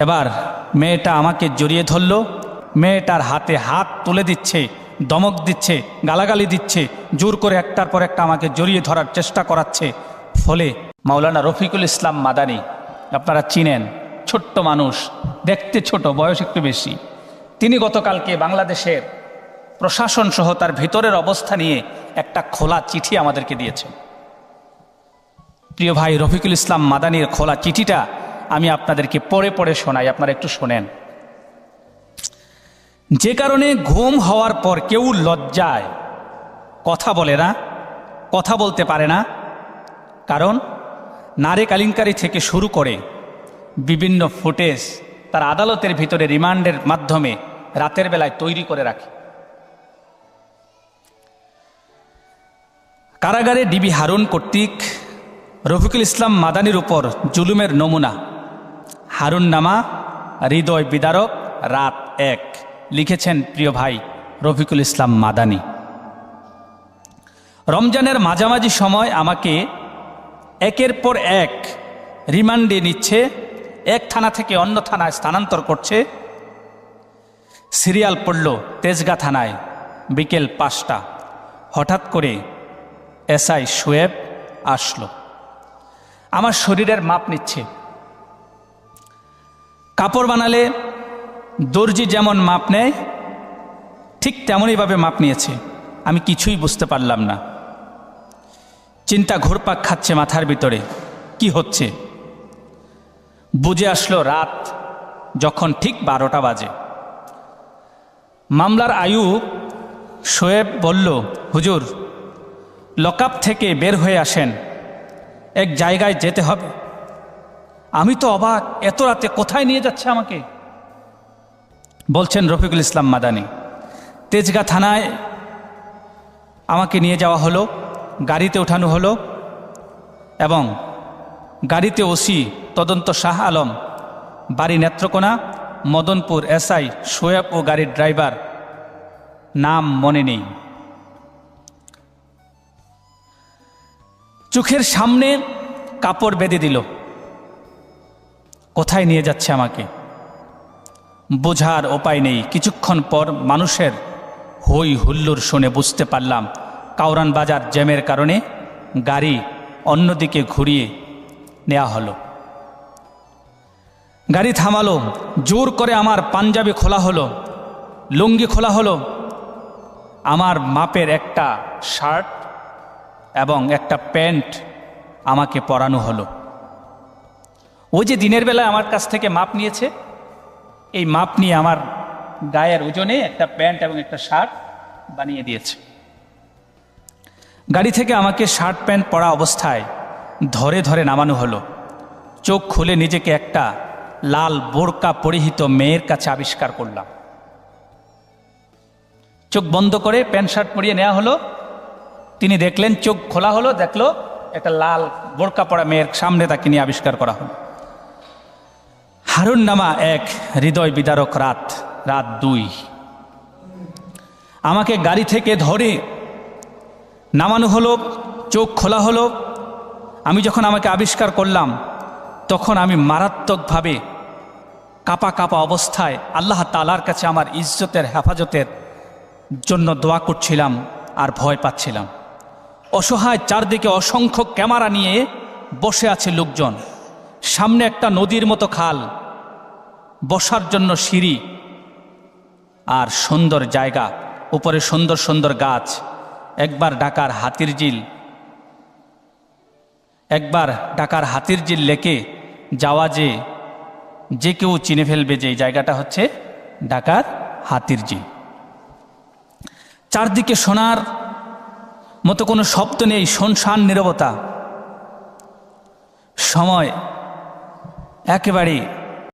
এবার মেয়েটা আমাকে জড়িয়ে ধরল। মেয়েটার হাতে হাত তুলে দিচ্ছে, দমক দিচ্ছে, গালাগালি দিচ্ছে, জোর করে একটার পর একটা আমাকে জড়িয়ে ধরার চেষ্টা করাচ্ছে। ফলে মাওলানা রফিকুল ইসলাম মাদানি, আপনারা চিনেন, ছোট্ট মানুষ, দেখতে ছোট, বয়স একটু বেশি। তিনি গতকালকে বাংলাদেশের প্রশাসন সহ তার ভিতরের অবস্থা নিয়ে একটা খোলা চিঠি আমাদেরকে দিয়েছেন। প্রিয় ভাই, রফিকুল ইসলাম মাদানির খোলা চিঠিটা আমি আপনাদেরকে পরে পরে শোনাই, আপনারা একটু শোনেন। যে কারণে ঘুম হওয়ার পর কেউ লজ্জায় কথা বলে না, কথা বলতে পারে না। কারণ নারে কালিঙ্কারি থেকে শুরু করে বিভিন্ন ফুটেজ তার আদালতের ভিতরে রিমান্ডের মাধ্যমে রাতের বেলায় তৈরি করে রাখে। কারাগারে ডিবি হারুন কর্তৃক রফিকুল ইসলাম মাদানির উপর জুলুমের নমুনা হারুন নামা, হৃদয় বিদারক, রাত এক। লিখেছেন প্রিয় ভাই রফিকুল ইসলাম মাদানি। রমজানের মাঝামাঝি সময় আমাকে একের পর এক রিমান্ডে নিচ্ছে, এক থানা থেকে অন্য থানায় স্থানান্তর করছে। সিরিয়াল পড়ল তেজগা থানায় বিকেল পাঁচটা। হঠাৎ করে এসআই শোয়েব আসলো। আমার শরীরের মাপ নিচ্ছে। কাপড় বানালে দর্জি যেমন মাপ নেয়, ঠিক তেমনইভাবে মাপ নিয়েছে। আমি কিছুই বুঝতে পারলাম না। চিন্তা ঘুরপাক খাচ্ছে মাথার ভিতরে। কি হচ্ছে? বুঝে আসলো রাত যখন ঠিক বারোটা বাজে। মামলার আয়ু শোয়েব বলল, হুজুর, লকআপ থেকে বের হয়ে আসেন। এক জায়গায় যেতে হবে। আমি তো অবাক, এত রাতে কোথায় নিয়ে যাচ্ছে আমাকে? বলছেন রফিকুল ইসলাম মাদানি, তেজগা থানায় আমাকে নিয়ে যাওয়া হলো, গাড়িতে ওঠানো হলো, এবং গাড়িতে ওসি তদন্ত শাহ আলম, বাড়ি নেত্রকোনা, মদনপুর এসআই সোয়েব ও গাড়ির ড্রাইভার, নাম মনে নেই। চোখের সামনে কাপড় বেঁধে দিল। কোথায় নিয়ে যাচ্ছে আমাকে? বোঝার উপায় নেই। কিছুক্ষণ পর মানুষের হই হুল্লোর শুনে বুঝতে পারলাম কাউরান বাজার জ্যামের কারণে গাড়ি অন্যদিকে ঘুরিয়ে নেওয়া হলো। গাড়ি থামালো, জোর করে আমার পাঞ্জাবি খোলা হলো, লুঙ্গি খোলা হলো, আমার মাপের একটা শার্ট এবং একটা প্যান্ট আমাকে পরানো হলো। ওই যে দিনের বেলা আমার কাছ থেকে মাপ নিয়েছে, এই মাপ নিয়ে আমার গায়ের ওজনে একটা প্যান্ট এবং একটা শার্ট বানিয়ে দিয়েছে। গাড়ি থেকে আমাকে শার্ট প্যান্ট পরা অবস্থায় ধরে ধরে নামানো হলো। চোখ খুলে নিজেকে একটা লাল বোরকা পরিহিত মেয়ের কাছে আবিষ্কার করলাম। চোখ বন্ধ করে প্যান্ট শার্ট পরিয়ে নেওয়া হলো। তিনি দেখলেন চোখ খোলা হলো, দেখল একটা লাল বোরকা পরা মেয়ের সামনে তাকে নিয়ে আবিষ্কার করা হলো। হারুন নামা এক হৃদয় বিদারক রাত রাত দুই। আমাকে গাড়ি থেকে ধরে নামানো হলো, চোখ খোলা হলো। আমি যখন আমাকে আবিষ্কার করলাম, তখন আমি মারাত্মকভাবে কাপা কাপা অবস্থায় আল্লাহ তালার কাছে আমার ইজ্জতের হেফাজতের জন্য দোয়া করছিলাম আর ভয় পাচ্ছিলাম। অসহায় চারদিকে অসংখ্য ক্যামেরা নিয়ে বসে আছে লোকজন। সামনে একটা নদীর মতো খাল, বসার জন্য সিঁড়ি আর সুন্দর জায়গা, উপরে সুন্দর সুন্দর গাছ, একবার ডাকার হাতির জিল একবার ডাকার হাতির জিল লেকে যাওয়া যে যে কেউ চিনে ফেলবে যে জায়গাটা হচ্ছে ডাকার হাতির জিল চারদিকে সোনার মতো কোনো শব্দ নেই, শনশান, নিরবতা। সময় একেবারে